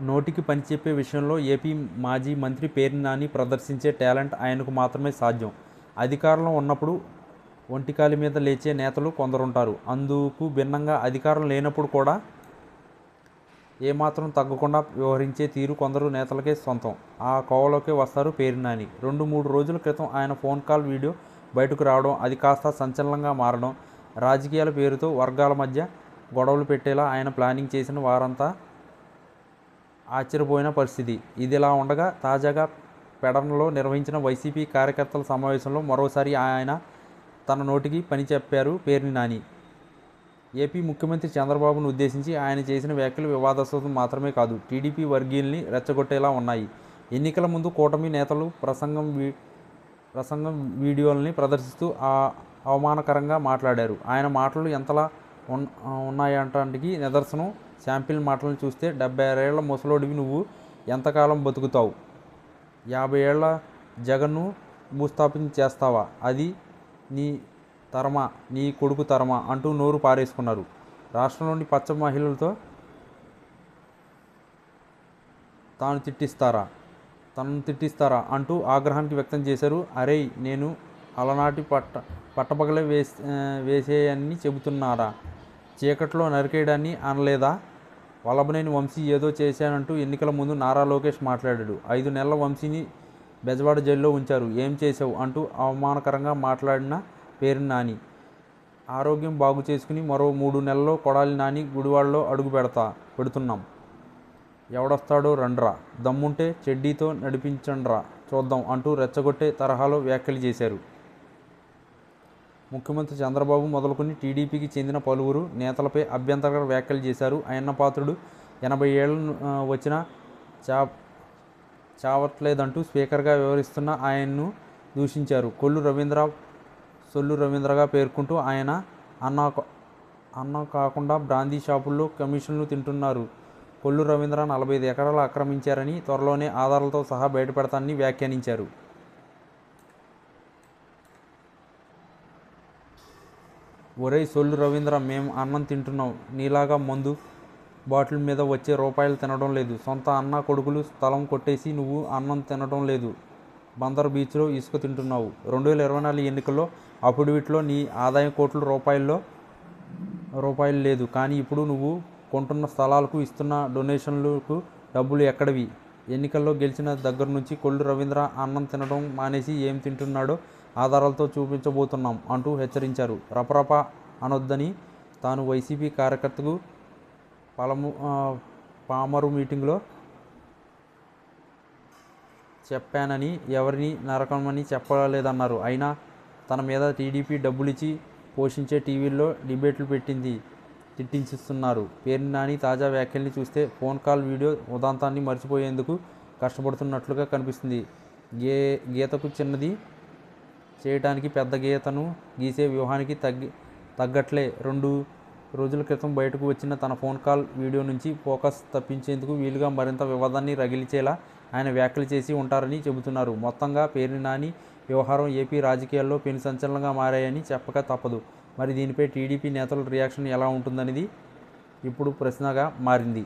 నోటికి పని చెప్పే విషయంలో ఏపీ మాజీ మంత్రి పేర్ని నాని ప్రదర్శించే టాలెంట్ ఆయనకు మాత్రమే సాధ్యం. అధికారంలో ఉన్నప్పుడు ఒంటికాలి మీద లేచే నేతలు కొందరుంటారు. అందుకు భిన్నంగా అధికారం లేనప్పుడు కూడా ఏమాత్రం తగ్గకుండా వ్యవహరించే తీరు కొందరు నేతలకే సొంతం. ఆ కోవలోకే వస్తారు పేరు నాని. రెండు మూడు రోజుల క్రితం ఆయన ఫోన్ కాల్ వీడియో బయటకు రావడం అది కాస్త సంచలనంగా మారడం రాజకీయాల పేరుతో వర్గాల మధ్య గొడవలు పెట్టేలా ఆయన ప్లానింగ్ చేసిన వారంతా ఆశ్చర్యపోయిన పరిస్థితి. ఇదిలా ఉండగా తాజాగా పెడనలో నిర్వహించిన వైసీపీ కార్యకర్తల సమావేశంలో మరోసారి ఆయన తన నోటికి పని చెప్పారు పేర్ని నాని. ఏపీ ముఖ్యమంత్రి చంద్రబాబును ఉద్దేశించి ఆయన చేసిన వ్యాఖ్యలు వివాదాస్పదం మాత్రమే కాదు టీడీపీ వర్గీయుల్ని రెచ్చగొట్టేలా ఉన్నాయి. ఎన్నికల ముందు కూటమి నేతలు ప్రసంగం వీ ప్రసంగం వీడియోల్ని ప్రదర్శిస్తూ ఆ అవమానకరంగా మాట్లాడారు. ఆయన మాటలు ఎంతలా ఉన్నాయంటానికి నిదర్శనం. శాంపిల్ మాటలను చూస్తే డెబ్బై ఆరేళ్ళ ముసలోడివి నువ్వు. ఎంతకాలం బతుకుతావు? యాభై ఏళ్ళ జగన్ను భూస్థాపన చేస్తావా? అది నీ తరమా నీ కొడుకు తరమా అంటూ నోరు పారేసుకున్నారు. రాష్ట్రంలోని పచ్చ మహిళలతో తాను తిట్టిస్తారా? తనను తిట్టిస్తారా అంటూ ఆగ్రహానికి వ్యక్తం చేశారు. అరే నేను అలనాటి పట్ట పట్టపగలే వేస్ వేసేయని చెబుతున్నారా? చీకట్లో నరికేయడాన్ని అనలేదా? వల్లభనేని వంశీ ఏదో చేశానంటూ ఎన్నికల ముందు నారా లోకేష్ మాట్లాడాడు. ఐదు నెలల వంశీని బెజవాడ జైల్లో ఉంచారు. ఏం చేసావు అంటూ అవమానకరంగా మాట్లాడిన పేరు నాని. ఆరోగ్యం బాగు చేసుకుని మరో మూడు నెలల్లో కొడాలి నాని గుడివాడలో అడుగు పెడతా పెడుతున్నాం. ఎవడొస్తాడో రండ్రా. దమ్ముంటే చెడ్డీతో నడిపించండ్రా చూద్దాం అంటూ రెచ్చగొట్టే తరహాలో వ్యాఖ్యలు చేశారు. ముఖ్యమంత్రి చంద్రబాబు మొదలుకొని టీడీపీకి చెందిన పలువురు నేతలపై అభ్యంతరకర వ్యాఖ్యలు చేశారు. అయ్యన్నపాత్రుడు ఎనభై ఏళ్ళు వచ్చినా చా చావట్లేదంటూ స్పీకర్గా వివరిస్తున్న ఆయన్ను దూషించారు. కొల్లు రవీంద్ర సొల్లు రవీంద్రగా పేర్కొంటూ ఆయన అన్న అన్నం కాకుండా బ్రాందీ షాపుల్లో కమిషన్లు తింటున్నారు. కొల్లు రవీంద్ర నలభై ఐదు ఎకరాలు ఆక్రమించారని త్వరలోనే ఆధారాలతో సహా బయటపెడతానని వ్యాఖ్యానించారు. ఒరేయ్ సొల్లు రవీంద్ర మేము అన్నం తింటున్నాం. నీలాగా మందు బాటిల్ మీద వచ్చే రూపాయలు తినడం లేదు. సొంత అన్న కొడుకులు స్థలం కొట్టేసి నువ్వు అన్నం తినడం లేదు. బందర్ బీచ్లో ఇసుక తింటున్నావు. రెండు వేల ఇరవై నాలుగు ఎన్నికల్లో అఫిడవిట్లో నీ ఆదాయం కోట్ల రూపాయల్లో రూపాయలు లేదు. కానీ ఇప్పుడు నువ్వు కొంటున్న స్థలాలకు ఇస్తున్న డొనేషన్లకు డబ్బులు ఎక్కడవి? ఎన్నికల్లో గెలిచిన దగ్గర నుంచి కొల్లు రవీంద్ర అన్నం తినడం మానేసి ఏం తింటున్నాడో ఆధారాలతో చూపించబోతున్నాం అంటూ హెచ్చరించారు. రపరప అనొద్దని తాను వైసీపీ కార్యకర్తకు పలము పామరు మీటింగ్లో చెప్పానని ఎవరిని నరకమని చెప్పలేదన్నారు. అయినా తన మీద టీడీపీ డబ్బులిచ్చి పోషించే టీవీల్లో డిబేట్లు పెట్టింది తిట్టించిస్తున్నారు పేరు నాని తాజా వ్యాఖ్యల్ని చూస్తే ఫోన్ కాల్ వీడియో ఉదాంతాన్ని మర్చిపోయేందుకు కష్టపడుతున్నట్లుగా కనిపిస్తుంది. గే గీతకు చిన్నది చేయటానికి పెద్ద గీతను గీసే వ్యూహానికి తగ్గి తగ్గట్లే. రెండు రోజుల క్రితం బయటకు వచ్చిన తన ఫోన్ కాల్ వీడియో నుంచి ఫోకస్ తప్పించేందుకు వీలుగా మరింత వివాదాన్ని రగిలిచేలా ఆయన వ్యాఖ్యలు చేసి ఉంటారని చెబుతున్నారు. మొత్తంగా పేరు నాని వ్యవహారం ఏపీ రాజకీయాల్లో పెను సంచలనంగా మారాయని చెప్పక తప్పదు. మరి దీనిపై టీడీపీ నేతల రియాక్షన్ ఎలా ఉంటుందనేది ఇప్పుడు ప్రశ్నగా మారింది.